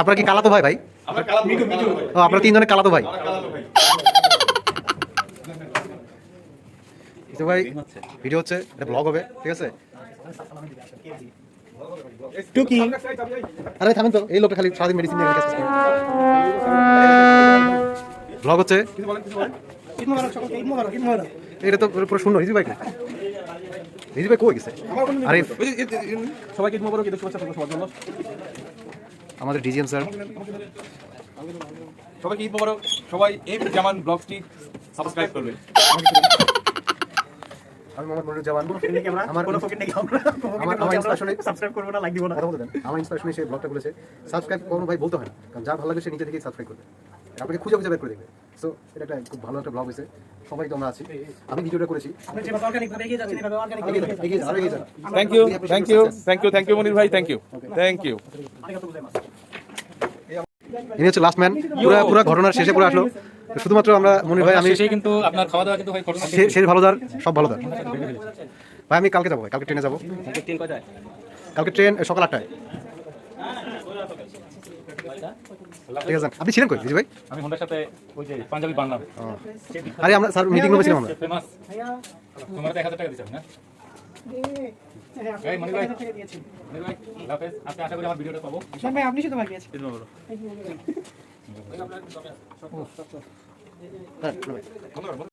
আপনারা কি কালাতো ভাই ভাই? ভাই। তিনজনে কালাতো ভাই। ভাই। ভিডিও হচ্ছে এটা ব্লগ হবে ঠিক আছে? টুকি। আরে থামেন তো এই লোকটা খালি সারাদিন মেডিসিন নিয়ে কাজ করে ব্লগ হচ্ছে। এটা তো পুরো শূন্য রিজি ভাই। কে রিজি ভাই কই গেছে? যে, সবাইকে ঈদ মোবারক ঈদের শুভেচ্ছা থাকল সবার জন্য। আমাদের ডিজিএম স্যার। সবাইকে ঈদ মোবারক। সবাই এম জামান ব্লগসটি সাবস্ক্রাইব করবে। আমি মোহাম্মদ জামান আমরা? কোনো ফকির নাকি আমরা? আমার- আমার inspiration-এ- সাবস্ক্রাইব করব না লাইক দিব না। কথা বলতে দেন। আমার ইন্সপিরেশন ব্লগটা বলেছে সাবস্ক্রাইব কোনো ভাই বলতে হয় না। কারণ যার ভালো লাগে সে নিজে থেকেই সাবস্ক্রাইব করবে। আপনাকে খুঁজে খুঁজে বের করে দেখবে। সো এটা একটা খুব ভালো একটা ব্লগ হয়েছে। সবাই তো আমরা আছি। আমি ভিডিওটা করেছি। আপনি যেভাবে অর্গানিক ভাবে এগিয়ে যাচ্ছেন এভাবে অর্গানিক ভাবে এগিয়ে যান, এগিয়ে যান, আরও এগিয়ে যান। Thank you thank you thank you thank you Monir ভাই থ্যাংক ইউ থ্যাংক ইউ ইনি হচ্ছে লাস্ট ম্যান পুরো পুরো ঘটনার শেষে পুরো আসলো। শুধুমাত্র আমরা মনির ভাই আমি শেষে কিন্তু আপনার খাওয়া দাওয়া কিন্তু ভাই সে ভালোদার সব ভালোদার। ভাই আমি কালকে যাব কালকে ট্রেনে যাব। ট্রেন কয়টায়? কালকে ট্রেন সকাল আটটায়। ঠিক আছে আপনি ছিলেন কই ভাই আমি হোন্ডার সাথে ওই যে পাঞ্জাবি বানলাম। আরে আমরা স্যার মিটিং রুমে ছিলাম আমরা ফেমাস তোমার এক হাজার টাকা দিচ্ছি আমি না? আপনি শুধু বাকি আছে ধন্যবাদ।